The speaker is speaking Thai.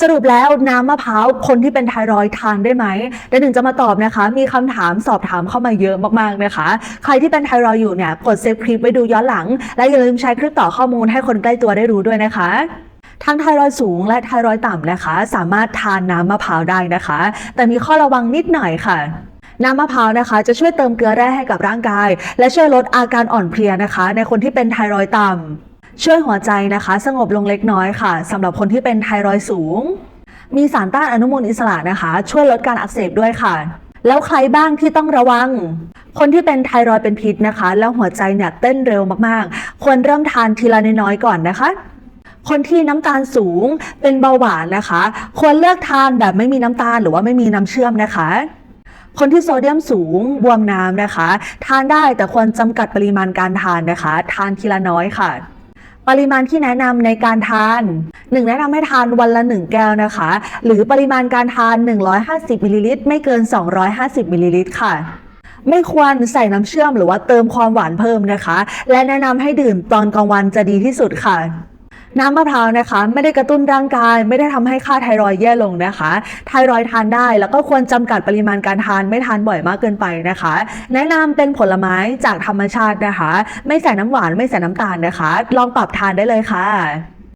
สรุปแล้วน้ำมะพร้าวคนที่เป็นไทรอยทานได้ไหมเดี๋ยวหนึ่งจะมาตอบนะคะ มีคำถามสอบถามเข้ามาเยอะมากๆนะคะ ใครที่เป็นไทรอยอยู่เนี่ยกดเซฟคลิปไว้ดูย้อนหลัง และอย่าลืมใช้คลิปต่อข้อมูลให้คนใกล้ตัวได้รู้ด้วยนะคะทั้งไทรอยสูงและไทรอยต่ำนะคะ สามารถทานน้ำมะพร้าวได้นะคะ แต่มีข้อระวังนิดหน่อยค่ะน้ำมะพร้าวนะคะ จะช่วยเติมเกลือแร่ให้กับร่างกาย และช่วยลดอาการอ่อนเพลียนะคะ ในคนที่เป็นไทรอยต่ำ ช่วยหัวใจนะคะ สงบลงเล็กน้อยค่ะสำหรับคนที่เป็นไทรอยด์สูง มีสารต้านอนุมูลอิสระนะคะ ช่วยลดการอักเสบด้วยค่ะ แล้วใครบ้างที่ต้องระวัง คนที่เป็นไทรอยด์เป็นพิษนะคะ แล้วหัวใจเนี่ยเต้นเร็วมากๆ ควรเริ่มทานทีละน้อยๆก่อนนะคะคนที่น้ำตาลสูงเป็นเบาหวานนะคะ ควรเลือกทานแบบไม่มีน้ำตาลหรือว่าไม่มีน้ำเชื่อมนะคะ คนที่โซเดียมสูงบวมน้ำนะคะ ทานได้แต่ควรจำกัดปริมาณการทานนะคะ ทานทีละน้อยค่ะ ปริมาณที่แนะนำในการทานหนึ่งแนะนำให้ทานวันละ 1 แก้วนะคะ หรือปริมาณการทาน 150มิลลิลิตรไม่เกิน 250มิลลิลิตรค่ะไม่ควรใส่น้ำเชื่อมหรือว่าเติมความหวานเพิ่มนะคะ และแนะนำให้ดื่มตอนกลางวันจะดีที่สุดค่ะ น้ำมะพร้าวนะคะ ไม่ได้กระตุ้นร่างกาย ไม่ได้ทำให้ค่าไทรอยด์แย่ลงนะคะ ไทรอยด์ทานได้แล้วก็ควรจำกัดปริมาณการทานไม่ทานบ่อยมากเกินไปนะคะ แนะนำเป็นผลไม้จากธรรมชาตินะคะ ไม่ใส่น้ำหวานไม่ใส่น้ำตาลนะคะ ลองปรับทานได้เลยค่ะ